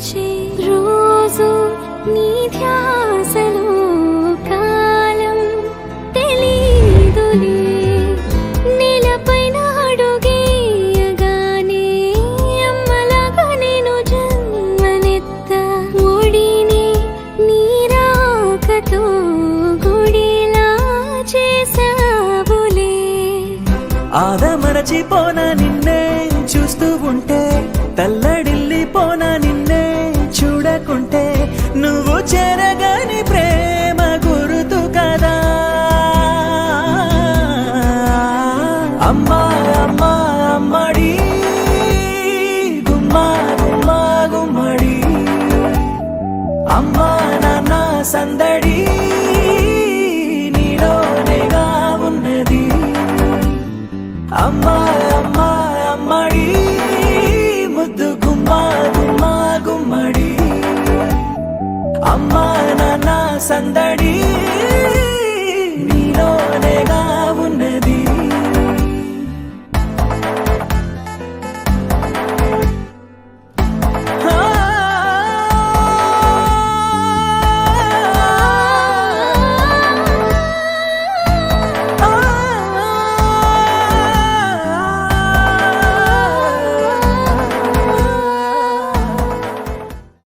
వేడుకొచ్చే రోజు నీ ధ్యాసలో కాలం తెలీదులే. నేలపైన అడుగేయగానే అమ్మలాగా నేను జన్మనెత్త ఒడిని నీరాకతో గుడిలా చేసావులే ఆద మరచిపోన నిన్నే చూస్తూ ఉంటే తల్లడిల్లిపోన నిన్నే చెరగని ప్రేమ గురుతు కదా. అమ్మా అమ్మా అమ్మడి. గుమ్మా గుమ్మా గుమ్మడి. అమ్మా నాన్న సందడి. గుమ్మడి అమ్మా నాన్న సందడి